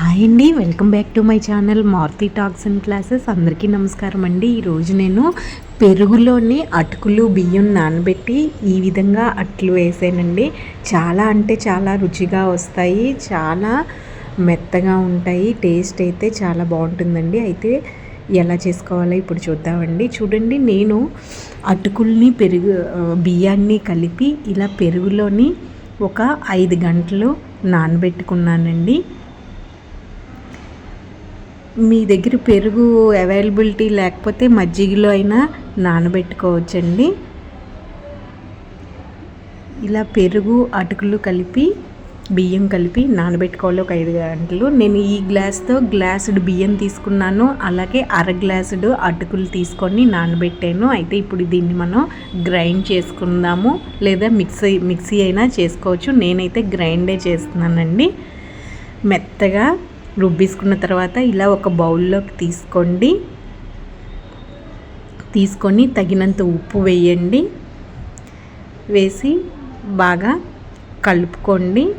Hi అండి. Welcome back to my channel Maruthi talks and classes. అందరికీ నమస్కారం అండి. ఈరోజు నేను పెరుగులోని అటుకులు బియ్యం నానబెట్టి ఈ విధంగా అట్లు వేసానండి. చాలా అంటే చాలా రుచిగా వస్తాయి. చాలా మెత్తగా ఉంటాయి. టేస్ట్ అయితే చాలా బాగుంటుందండి. అయితే ఎలా చేసుకోవాలో ఇప్పుడు చూద్దామండి. చూడండి నేను అటుకుల్ని పెరుగు బియ్యాన్ని కలిపి ఇలా పెరుగులోని ఒక ఐదు గంటలు నానబెట్టుకున్నానండి. మీ దగ్గర పెరుగు అవైలబిలిటీ లేకపోతే మజ్జిగలో అయినా నానబెట్టుకోవచ్చండి. ఇలా పెరుగు అటుకులు కలిపి బియ్యం కలిపి నానబెట్టుకోవాలి ఒక ఐదు గంటలు. నేను ఈ గ్లాస్తో గ్లాసుడు బియ్యం తీసుకున్నాను అలాగే అర గ్లాసుడు అటుకులు తీసుకొని నానబెట్టాను. అయితే ఇప్పుడు దీన్ని మనం గ్రైండ్ చేసుకుందాము లేదా మిక్సీ మిక్సీ అయినా చేసుకోవచ్చు. నేనైతే గ్రైండే చేస్తున్నానండి. మెత్తగా రుబ్బేసుకున్న తర్వాత ఇలా ఒక బౌల్లోకి తీసుకోండి. తీసుకొని తగినంత ఉప్పు వేయండి. వేసి బాగా కలుపుకోండి.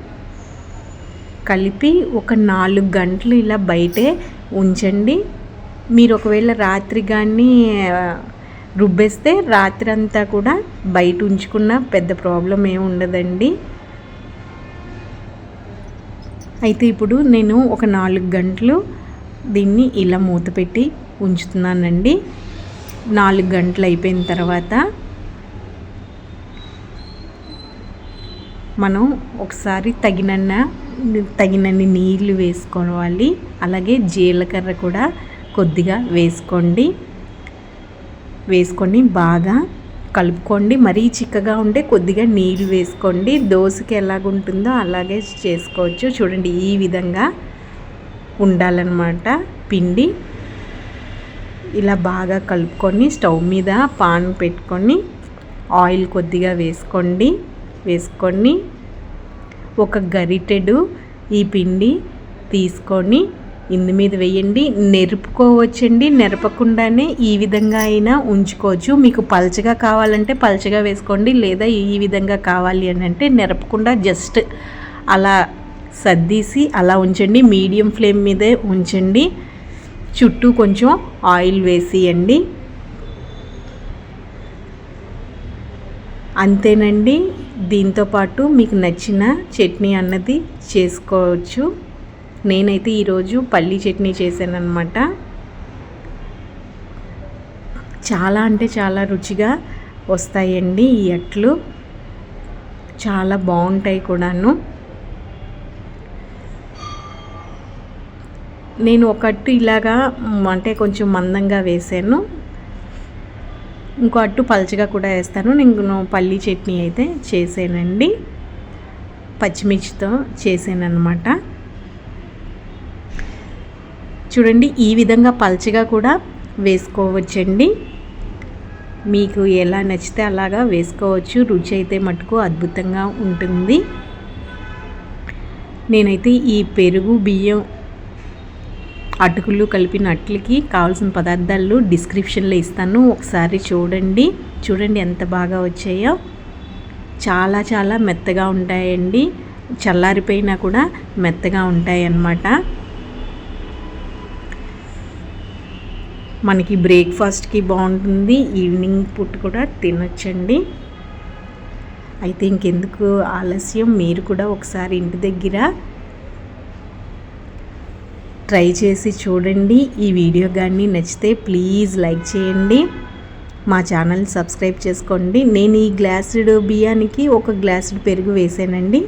కలిపి ఒక నాలుగు గంటలు ఇలా బయటే ఉంచండి. మీరు ఒకవేళ రాత్రి కానీ రుబ్బేస్తే రాత్రి అంతా కూడా బయట ఉంచుకున్న పెద్ద ప్రాబ్లం ఏమి ఉండదండి. అయితే ఇప్పుడు నేను ఒక నాలుగు గంటలు దీన్ని ఇలా మూత పెట్టి ఉంచుతున్నానండి. నాలుగు గంటలు అయిపోయిన తర్వాత మనం ఒకసారి తగినన్న తగినన్ని నీళ్ళు వేసుకోవాలి. అలాగే జీలకర్ర కూడా కొద్దిగా వేసుకోండి. వేసుకొని బాగా కలుపుకోండి. మరీ చిక్కగా ఉంటే కొద్దిగా నీళ్ళు వేసుకోండి. దోశకి ఎలాగుంటుందో అలాగే చేసుకోవచ్చు. చూడండి ఈ విధంగా ఉండాలన్నమాట పిండి. ఇలా బాగా కలుపుకొని స్టవ్ మీద పాన్ పెట్టుకొని ఆయిల్ కొద్దిగా వేసుకోండి. వేసుకొని ఒక గరిటెడు ఈ పిండి తీసుకొని ఇందు మీద వేయండి నెరుపుకోవచ్చండి నెరపకుండానే ఈ విధంగా అయినా ఉంచుకోవచ్చు. మీకు పల్చగా కావాలంటే పల్చగా వేసుకోండి లేదా ఈ విధంగా కావాలి అని అంటే నెరపకుండా జస్ట్ అలా సర్దీసి అలా ఉంచండి. మీడియం ఫ్లేమ్ మీదే ఉంచండి. చుట్టూ కొంచెం ఆయిల్ వేసియండి. అంతేనండి. దీంతోపాటు మీకు నచ్చిన చట్నీ అన్నది చేసుకోవచ్చు. నేనైతే ఈరోజు పల్లీ చట్నీ చేశానమాట అనమాట చాలా అంటే చాలా రుచిగా వస్తాయండి ఈ అట్లు. చాలా బాగుంటాయి కూడాను. నేను ఒక అట్టు ఇలాగా అంటే కొంచెం మందంగా వేసాను ఇంకో అట్టు పలచగా కూడా వేస్తాను. నేను పల్లీ చట్నీ అయితే చేసానండి పచ్చిమిర్చితో చేసాను అనమాట చూడండి ఈ విధంగా పల్చగా కూడా వేసుకోవచ్చండి. మీకు ఎలా నచ్చితే అలాగా వేసుకోవచ్చు. రుచి అయితే మటుకు అద్భుతంగా ఉంటుంది. నేనైతే ఈ పెరుగు బియ్యం అటుకులు కలిపిన అట్లకి కావాల్సిన పదార్థాలు డిస్క్రిప్షన్లో ఇస్తాను. ఒకసారి చూడండి. చూడండి ఎంత బాగా వచ్చాయో. చాలా చాలా మెత్తగా ఉంటాయండి. చల్లారిపోయినా కూడా మెత్తగా ఉంటాయన్నమాట. మనకి బ్రేక్ఫాస్ట్కి బాగుంటుంది. ఈవినింగ్ పూట కూడా తినొచ్చండి. అయితే ఇంకెందుకు ఆలస్యం? మీరు కూడా ఒకసారి ఇంటి దగ్గర ట్రై చేసి చూడండి. ఈ వీడియో కానీ నచ్చితే ప్లీజ్ లైక్ చేయండి. మా ఛానల్ సబ్స్క్రైబ్ చేసుకోండి. నేను ఈ గ్లాసుడ్ బియ్యానికి ఒక గ్లాసుడ్ పెరుగు వేసానండి.